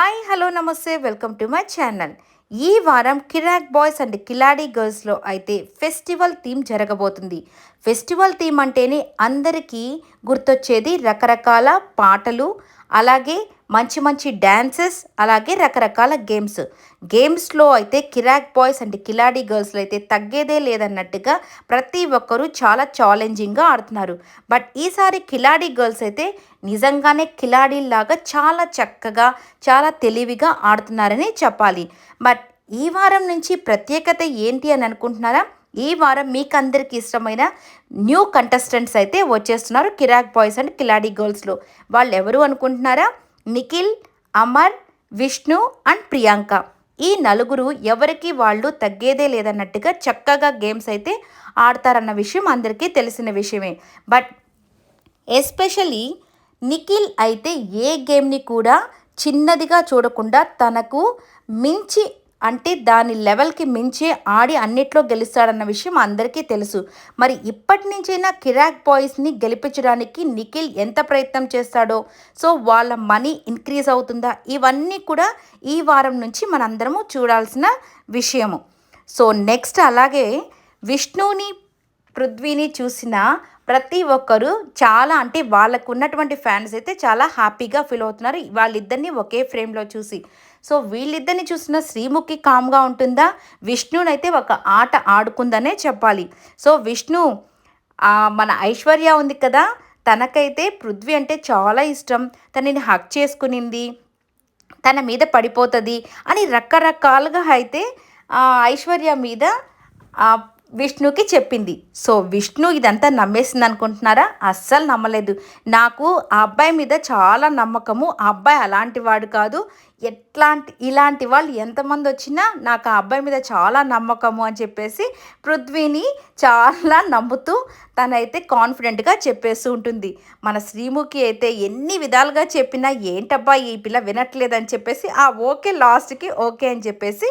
Hi hello namaste welcome to my channel. ఈ వారం కిరాక్ boys and కిలాడీ గర్ల్స్లో అయితే ఫెస్టివల్ థీమ్ జరగబోతుంది. ఫెస్టివల్ థీమ్ అంటేనే అందరికీ గుర్తొచ్చేది రకరకాల పాటలు అలాగే మంచి మంచి డ్యాన్సెస్ అలాగే రకరకాల గేమ్స్. గేమ్స్లో అయితే కిరాక్ బాయ్స్ అండ్ కిలాడీ గర్ల్స్లో అయితే తగ్గేదే లేదన్నట్టుగా ప్రతి ఒక్కరూ చాలా ఛాలెంజింగ్గా ఆడుతున్నారు. బట్ ఈసారి కిలాడీ గర్ల్స్ అయితే నిజంగానే కిలాడీలాగా చాలా చక్కగా చాలా తెలివిగా ఆడుతున్నారని చెప్పాలి. బట్ ఈ వారం నుంచి ప్రత్యేకత ఏంటి అని అనుకుంటున్నారా? ఈ వారం మీకు అందరికి ఇష్టమైన న్యూ కంటెస్టెంట్స్ అయితే వచ్చేస్తున్నారు. కిరాక్ బాయ్స్ అండ్ కిలాడీ గర్ల్స్లో వాళ్ళు ఎవరు అనుకుంటున్నారా? నిఖిల్ అమర్ విష్ణు అండ్ ప్రియాంక. ఈ నలుగురు ఎవరికి వాళ్ళు తగ్గేదే లేదన్నట్టుగా చక్కగా గేమ్స్ అయితే ఆడతారన్న విషయం అందరికీ తెలిసిన విషయమే. బట్ ఎస్పెషలీ నిఖిల్ అయితే ఏ గేమ్ని కూడా చిన్నదిగా చూడకుండా తనకు మించి అంటే దాని లెవెల్కి మించి ఆడి అన్నిట్లో గెలుస్తాడన్న విషయం అందరికీ తెలుసు. మరి ఇప్పటి నుంచైనా కిరాక్ బాయ్స్ని గెలిపించడానికి నిఖిల్ ఎంత ప్రయత్నం చేస్తాడో సో వాళ్ళ మనీ ఇంక్రీజ్ అవుతుందా ఇవన్నీ కూడా ఈ వారం నుంచి మనందరము చూడాల్సిన విషయము. సో నెక్స్ట్ అలాగే విష్ణుని పృథ్వీని చూసిన ప్రతి ఒక్కరు చాలా అంటే వాళ్ళకు ఉన్నటువంటి ఫ్యాన్స్ అయితే చాలా హ్యాపీగా ఫీల్ అవుతున్నారు. వాళ్ళిద్దరిని ఒకే ఫ్రేమ్లో చూసి. సో వీళ్ళిద్దరిని చూసిన శ్రీముఖి కామ్గా ఉంటుందా? విష్ణునైతే ఒక ఆట ఆడుకుందనే చెప్పాలి. సో విష్ణు మన ఐశ్వర్య ఉంది కదా? తనకైతే పృథ్వీ అంటే చాలా ఇష్టం. తనని హక్ చేసుకునింది. తన మీద పడిపోతుంది అని రకరకాలుగా అయితే ఐశ్వర్య మీద విష్ణుకి చెప్పింది. సో విష్ణు ఇదంతా నమ్మేసింది అనుకుంటున్నారా? అస్సలు నమ్మలేదు. నాకు ఆ అబ్బాయి మీద చాలా నమ్మకము. ఆ అబ్బాయి అలాంటి వాడు కాదు. ఎట్లాంటి ఇలాంటి వాళ్ళు ఎంతమంది వచ్చినా నాకు ఆ అబ్బాయి మీద చాలా నమ్మకము అని చెప్పేసి పృథ్వీని చాలా నమ్ముతూ తనైతే కాన్ఫిడెంట్గా చెప్పేస్తూ ఉంటుంది. మన శ్రీముఖి అయితే ఎన్ని విధాలుగా చెప్పినా ఏంటబ్బా ఈ పిల్ల వినట్లేదని చెప్పేసి ఆ ఓకే లాస్ట్కి ఓకే అని చెప్పేసి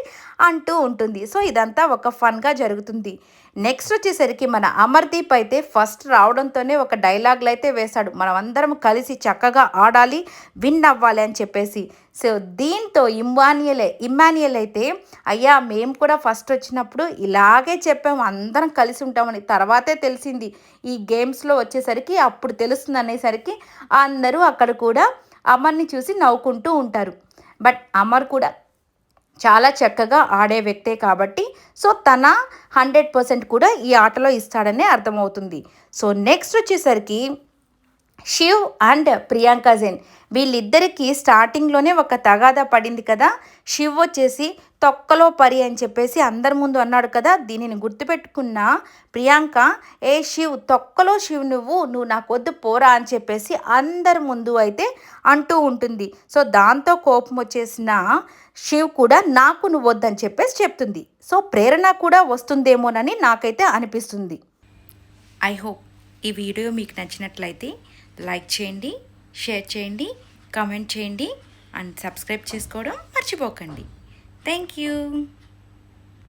అంటూ ఉంటుంది. సో ఇదంతా ఒక ఫన్గా జరుగుతుంది. నెక్స్ట్ వచ్చేసరికి మన అమర్దీప్ అయితే ఫస్ట్ రావడంతోనే ఒక డైలాగ్లు అయితే వేశాడు. మనం అందరం కలిసి చక్కగా ఆడాలి విన్ అవ్వాలి అని చెప్పేసి. సో దీంతో ఇమ్మానియలే ఇమ్మానియల్ అయితే అయ్యా మేము కూడా ఫస్ట్ వచ్చినప్పుడు ఇలాగే చెప్పాము అందరం కలిసి ఉంటామని తర్వాతే తెలిసింది. ఈ గేమ్స్లో వచ్చేసరికి అప్పుడు తెలుస్తుంది అనేసరికి అందరూ అక్కడ కూడా అమర్ని చూసి నవ్వుకుంటూ ఉంటారు. బట్ అమర్ కూడా చాలా చక్కగా ఆడే వ్యక్తే కాబట్టి సో తన హండ్రెడ్ పర్సెంట్ కూడా ఈ ఆటలో ఇస్తాడనే అర్థమవుతుంది. సో నెక్స్ట్ వచ్చేసరికి శివ్ అండ్ ప్రియాంక జైన్. వీళ్ళిద్దరికీ స్టార్టింగ్లోనే ఒక తగాదా పడింది కదా. శివ్ వచ్చేసి తొక్కలో పరి అని చెప్పేసి అందరి ముందు అన్నాడు కదా. దీనిని గుర్తుపెట్టుకున్న ప్రియాంక ఏ శివ్ తొక్కలో శివ్ నువ్వు నువ్వు నాకు వద్దు పోరా అని చెప్పేసి అందరి ముందు అయితే అంటూ ఉంటుంది. సో దాంతో కోపం వచ్చేసిన శివ్ కూడా నాకు నువ్వు వద్దని చెప్పేసి చెప్తుంది. సో ప్రేరణ కూడా వస్తుందేమోనని నాకైతే అనిపిస్తుంది. ఐ హోప్ ఈ వీడియో మీకు నచ్చినట్లయితే లైక్ చేయండి షేర్ చేయండి కామెంట్ చేయండి అండ్ సబ్స్క్రైబ్ చేసుకోవడం మర్చిపోకండి. Thank you.